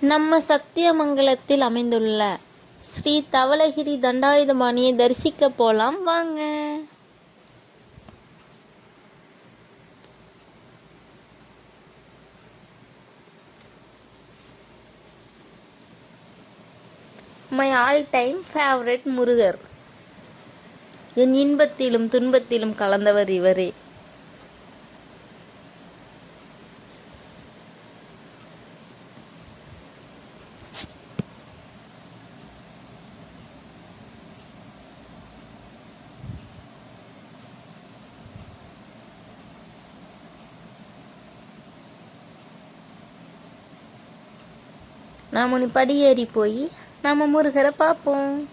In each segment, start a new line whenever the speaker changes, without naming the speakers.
நம்ம சத்தியமங்கலத்தில் அமைந்துள்ள ஸ்ரீ தவளகிரி தண்டாயுதபாணியை தரிசிக்க போலாம். வாங்க. My all time favourite Murugar. என் இன்பத்திலும் துன்பத்திலும் கலந்தவர் இவரே. நாம் உனி படியேறி போய் நாம் முருகரை பார்ப்போம்.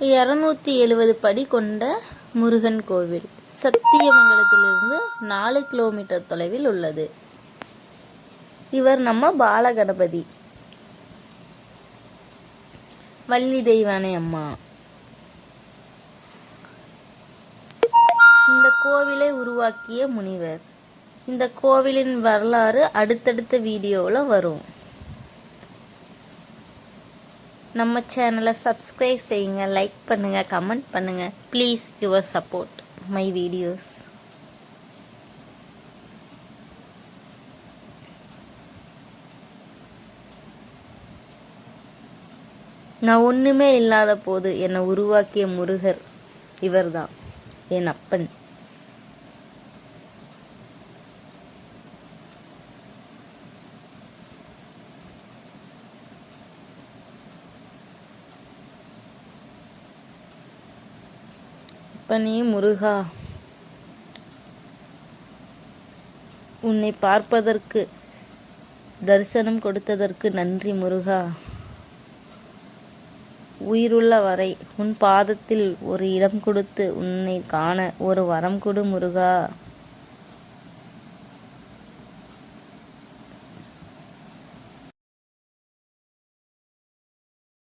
இரநூத்தி எழுவது படி கொண்ட முருகன் கோவில் சத்தியமங்கலத்திலிருந்து நாலு கிலோமீட்டர் தொலைவில் உள்ளது. இவர் நம்ம பாலகணபதி. வள்ளி தெய்வானை அம்மா. கோவிலை உருவாக்கிய முனிவர். இந்த கோவிலின் வரலாறு அடுத்தடுத்த வீடியோவில் வரும். நம்ம சேனலை சப்ஸ்கிரைப் செய்யுங்க லைக் பண்ணுங்கள் கமெண்ட் பண்ணுங்கள் please your support my videos நான் ஒன்றுமே இல்லாத போது என்னை உருவாக்கிய முருகர் இவர்தான் என் அப்பன். அப்பனே முருகா உன்னை பார்ப்பதற்கு தரிசனம் கொடுத்ததற்கு நன்றி முருகா. உயிருள்ள வரை உன் பாதத்தில் ஒரு இடம் கொடுத்து உன்னை காண ஒரு வரம் கொடு முருகா.